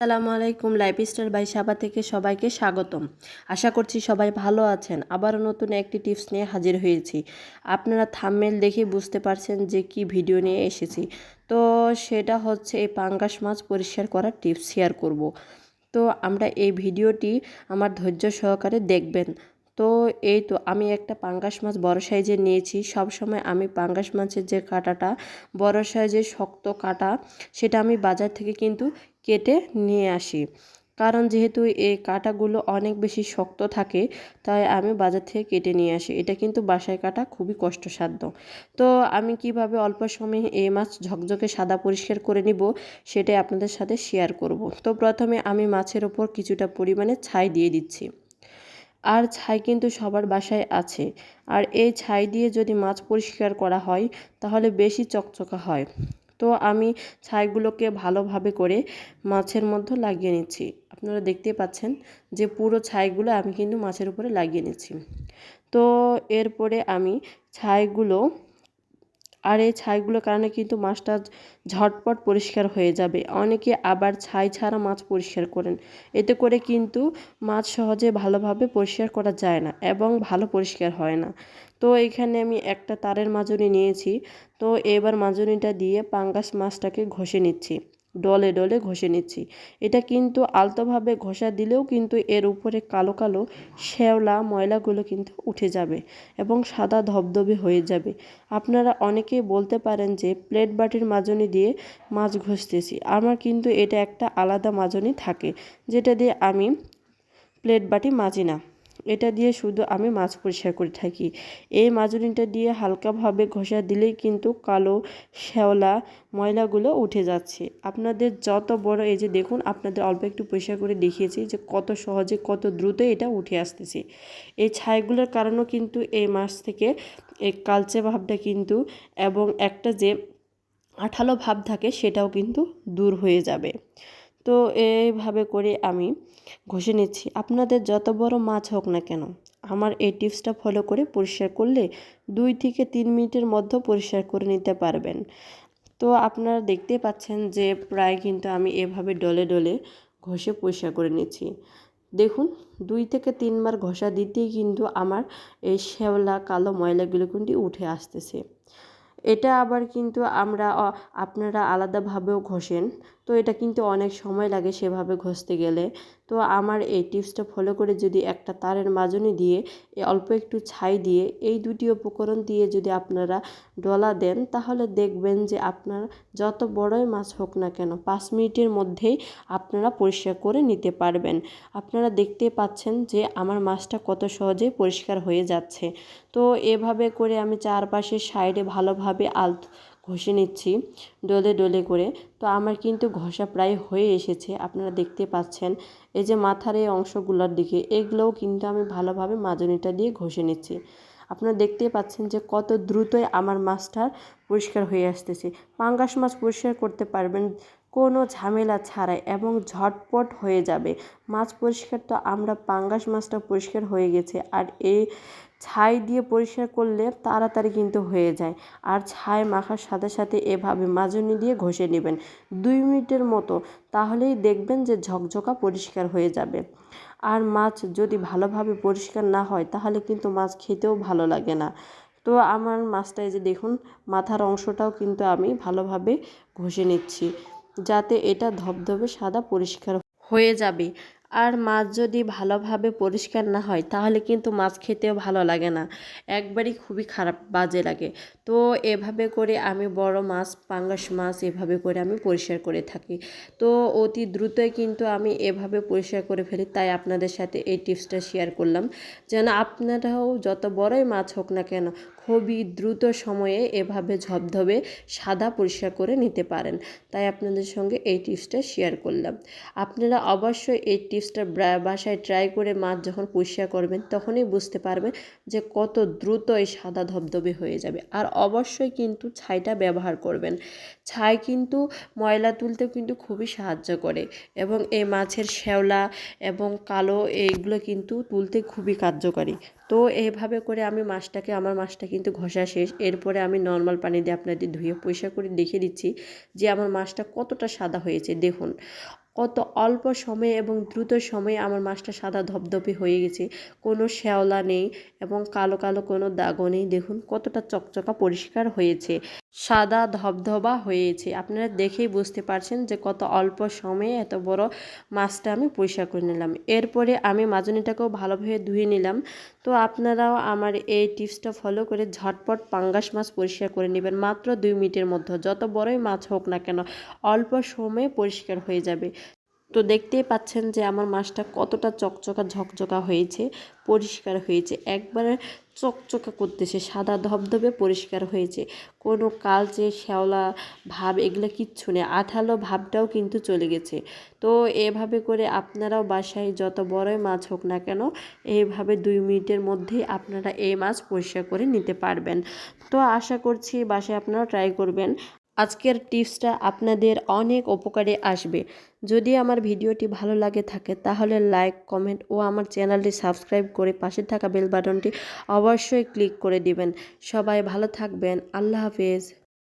আসসালামু আলাইকুম lifestyle by সাবা থেকে সবাইকে স্বাগতম। আশা করছি সবাই ভালো আছেন। আবারও নতুন একটি টিপস নিয়ে হাজির হয়েছি। আপনারা থামমেল দেখে বুঝতে পারছেন যে কি ভিডিও নিয়ে এসেছি। তো সেটা হচ্ছে এই পাঙ্গাস মাছ পরিষ্কার করার টিপস শেয়ার করব। তো আমরা এই ভিডিওটি আমার ধৈর্য সহকারে দেখবেন। তো এই তো আমি একটা পাঙ্গাস মাছ বড় সাইজের নিয়েছি। সব সময় আমি পাঙ্গাস মাছের যে কাঁটাটা, বড় সাইজের শক্ত কাটা, সেটা আমি বাজার থেকে কিন্তু কেটে নিয়ে আসি। কারণ যেহেতু এই কাঁটাগুলো অনেক বেশি শক্ত থাকে, তাই আমি বাজার থেকে কেটে নিয়ে আসি। এটা কিন্তু বাসায় কাটা খুবই কষ্টসাধ্য। তো আমি কীভাবে অল্প সময়ে এই মাছ ঝকঝকে সাদা পরিষ্কার করে নিব, সেটাই আপনাদের সাথে শেয়ার করব। তো প্রথমে আমি মাছের ওপর কিছুটা পরিমাণে ছাই দিয়ে দিচ্ছি। আর ছাই কিন্তু সবার বাসায় আছে। আর এই ছাই দিয়ে যদি মাছ পরিষ্কার করা হয়, তাহলে বেশি চকচকা হয়। তো আমি ছাইগুলোকে ভালোভাবে করে মাছের মধ্যে লাগিয়ে নিচ্ছি। আপনারা দেখতে পাচ্ছেন যে পুরো ছাইগুলো আমি কিন্তু মাছের উপরে লাগিয়ে নিচ্ছি। তো এরপরে আমি ছাইগুলো আর এই ছাইগুলোর কারণে কিন্তু মাছটা ঝটপট পরিষ্কার হয়ে যাবে। অনেকে আবার ছাই ছাড়া মাছ পরিষ্কার করেন। এতে করে কিন্তু মাছ সহজে ভালোভাবে পরিষ্কার করা যায় না এবং ভালো পরিষ্কার হয় না। তো এখানে আমি একটা তারের মাজনি নিয়েছি। তো এবার মাজনিটা দিয়ে পাঙ্গাস মাছটাকে ঘষে নিচ্ছি। ডলে ডলে ঘষে নিচ্ছি। এটা কিন্তু আলতোভাবে ঘষা দিলেও কিন্তু এর উপরে কালো কালো শ্যাওলা ময়লাগুলো কিন্তু উঠে যাবে এবং সাদা ধবধবে হয়ে যাবে। আপনারা অনেকেই বলতে পারেন যে, প্লেট বাটির মাজনি দিয়ে মাছ ঘষতেছি। আমার কিন্তু এটা একটা আলাদা মাজনি থাকে, যেটা দিয়ে আমি প্লেট বাটি মাজি না। এটা দিয়ে শুধু আমি মাছ পরিষ্কার করে থাকি। এই মাজনিটা দিয়ে হালকাভাবে ঘষা দিলেই কিন্তু কালো শ্যাওলা ময়লাগুলো উঠে যাচ্ছে। আপনাদের যত বড় এই যে দেখুন, আপনাদের অল্প একটু পরিষ্কার করে দেখিয়েছি যে কত সহজে, কত দ্রুত এটা উঠে আসতেছে। এই ছাইগুলোর কারণেও কিন্তু এই মাছ থেকে এই কালচে ভাবটা কিন্তু এবং একটা যে আঠালো ভাব থাকে সেটাও কিন্তু দূর হয়ে যাবে। তো এইভাবে করে আমি ঘষে নিচ্ছি। আপনাদের যত বড় মাছ হোক না কেন, আমার এই টিপসটা ফলো করে পরিষ্কার করলে দুই থেকে তিন মিনিটের মধ্যে পরিষ্কার করে নিতে পারবেন। তো আপনারা দেখতে পাচ্ছেন যে প্রায় কিন্তু আমি এভাবে ডলে ডলে ঘষে পরিষ্কার করে নিচ্ছি। দেখুন, দুই থেকে তিনবার ঘষা দিতেই কিন্তু আমার এই শ্যাওলা, কালো ময়লাগুলো কিন্তু উঠে আসতেছে। এটা আবার কিন্তু আমরা আপনারা আলাদাভাবেও ঘষেন। তো এটা কিন্তু অনেক সময় লাগে সেভাবে ঘষতে গেলে। তো আমার এই টিপসটা ফলো করে যদি একটা তারের মাজনি দিয়ে অল্প একটু ছাই দিয়ে এই দুটি উপকরণ দিয়ে যদি আপনারা ডলা দেন, তাহলে দেখবেন যে আপনার যত বড়ই মাছ হোক না কেন পাঁচ মিনিটের মধ্যেই আপনারা পরিষ্কার করে নিতে পারবেন। আপনারা দেখতে পাচ্ছেন যে আমার মাছটা কত সহজেই পরিষ্কার হয়ে যাচ্ছে। তো এভাবে করে আমি চারপাশের সাইডে ভালোভাবে আলত ঘষে নিচ্ছি ডলে ডলে করে। তো আমার কিন্তু ঘষা প্রায় হয়ে এসেছে, আপনারা দেখতে পাচ্ছেন। এই যে মাথার এই অংশগুলোর দিকে, এগুলোও কিন্তু আমি ভালোভাবে মাজনিটা দিয়ে ঘষে নিচ্ছি। আপনারা দেখতে পাচ্ছেন যে কত দ্রুতই আমার মাছটা পরিষ্কার হয়ে আসতেছে। পাঙ্গাস মাছ পরিষ্কার করতে পারবেন, কোনো ঝামেলা ছাড়াই এবং ঝটপট হয়ে যাবে। মাছ পরিষ্কার তো আমরা পাঙ্গাস মাছটা পরিষ্কার হয়ে গেছে, আর এই ছাই দিয়ে পরিষ্কার করলে তাড়াতাড়ি কিন্তু হয়ে যায়। আর ছাই মাখার সাথে সাথে এভাবে মাজনি দিয়ে ঘষে নেবেন দুই মিনিটের মতো, তাহলেই দেখবেন যে ঝকঝকা পরিষ্কার হয়ে যাবে। আর মাছ যদি ভালোভাবে পরিষ্কার না হয়, তাহলে কিন্তু মাছ খেতেও ভালো লাগে না। তো আমার মাছটা এই যে দেখুন, মাথার অংশটাও কিন্তু আমি ভালোভাবে ঘষে নিচ্ছি, যাতে এটা ধবধবে সাদা পরিষ্কার হয়ে যাবে। আর মাছ যদি ভালোভাবে পরিষ্কার না হয়, তাহলে কিন্তু মাছ খেতেও ভালো লাগে না। একবারই খুবই খারাপ, বাজে লাগে। তো এভাবে করে আমি বড় মাছ, পাঙ্গাস মাছ এভাবে করে আমি পরিষ্কার করে থাকি। তো অতি দ্রুতই কিন্তু আমি এভাবে পরিষ্কার করে ফেলি। তাই আপনাদের সাথে এই টিপসটা শেয়ার করলাম। যেন আপনারাও যত বড়ই মাছ হোক না কেন খুবই দ্রুত সময়ে এভাবে ঝপধবে সাদা পরিষ্কার করে নিতে পারেন। তাই আপনাদের সঙ্গে এই টিপসটা শেয়ার করলাম। আপনারা অবশ্যই এই টিপসটা বাসায় ট্রাই করে মাছ যখন পরিষ্কার করবেন, তখনই বুঝতে পারবেন যে কত দ্রুত এই সাদা ধবধবে হয়ে যাবে। আর অবশ্যই কিন্তু ছাইটা ব্যবহার করবেন। ছাই কিন্তু ময়লা তুলতেও কিন্তু খুবই সাহায্য করে এবং এই মাছের শ্যাওলা এবং কালো এইগুলো কিন্তু তুলতে খুবই কার্যকারী। তো এইভাবে করে আমি মাছটাকে, আমার মাছটা কিন্তু ঘষা শেষ। এরপরে আমি নর্মাল পানি দিয়ে আপনাদের ধুয়ে পরিষ্কার করে দেখিয়ে দিচ্ছি যে আমার মাছটা কতটা সাদা হয়েছে। দেখুন, কত অল্প সময়ে এবং দ্রুত সময়ে আমার মাছটা সাদা ধপধপে হয়ে গেছে। কোনো শ্যাওলা নেই এবং কালো কালো কোনো দাগও নেই। দেখুন, কতটা চকচকা পরিষ্কার হয়েছে। সাদা ধবধবা হয়েছে। আপনারা দেখেই বুঝতে পারছেন যে কত অল্প সময়ে এত বড় মাছটা আমি পরিষ্কার করে নিলাম। এরপরে আমি মাজনিটাকেও ভালোভাবে ধুয়ে নিলাম। তো আপনারাও আমার এই টিপসটা ফলো করে ঝটপট পাঙ্গাস মাছ পরিষ্কার করে নেবেন মাত্র দুই মিনিটের মধ্যে। যত বড়ই মাছ হোক না কেন, অল্প সময়ে পরিষ্কার হয়ে যাবে। তো দেখতেই পাচ্ছেন যে আমার মাছটা কতটা চকচকা ঝকঝকা হয়েছে, পরিষ্কার হয়েছে। একবারে চকচকা করতেছে, সাদা ধবধবে পরিষ্কার হয়েছে। কোনো কালচে, শ্যাওলা ভাব এগুলো কিচ্ছু নেই, আঠালো ভাবটাও কিন্তু চলে গেছে। তো এভাবে করে আপনারাও বাসায় যত বড়ই মাছ হোক না কেন এইভাবে দুই মিনিটের মধ্যেই আপনারা এই মাছ পরিষ্কার করে নিতে পারবেন। তো আশা করছি বাসায় আপনারা ট্রাই করবেন। আজকের টিপসটা আপনাদের অনেক উপকারে আসবে। যদি আমার ভিডিওটি ভালো লাগে থাকে, তাহলে লাইক, কমেন্ট ও আমার চ্যানেলটি সাবস্ক্রাইব করে পাশে থাকা বেল বাটনটি অবশ্যই ক্লিক করে দিবেন। সবাই ভালো থাকবেন। আল্লাহ হাফেজ।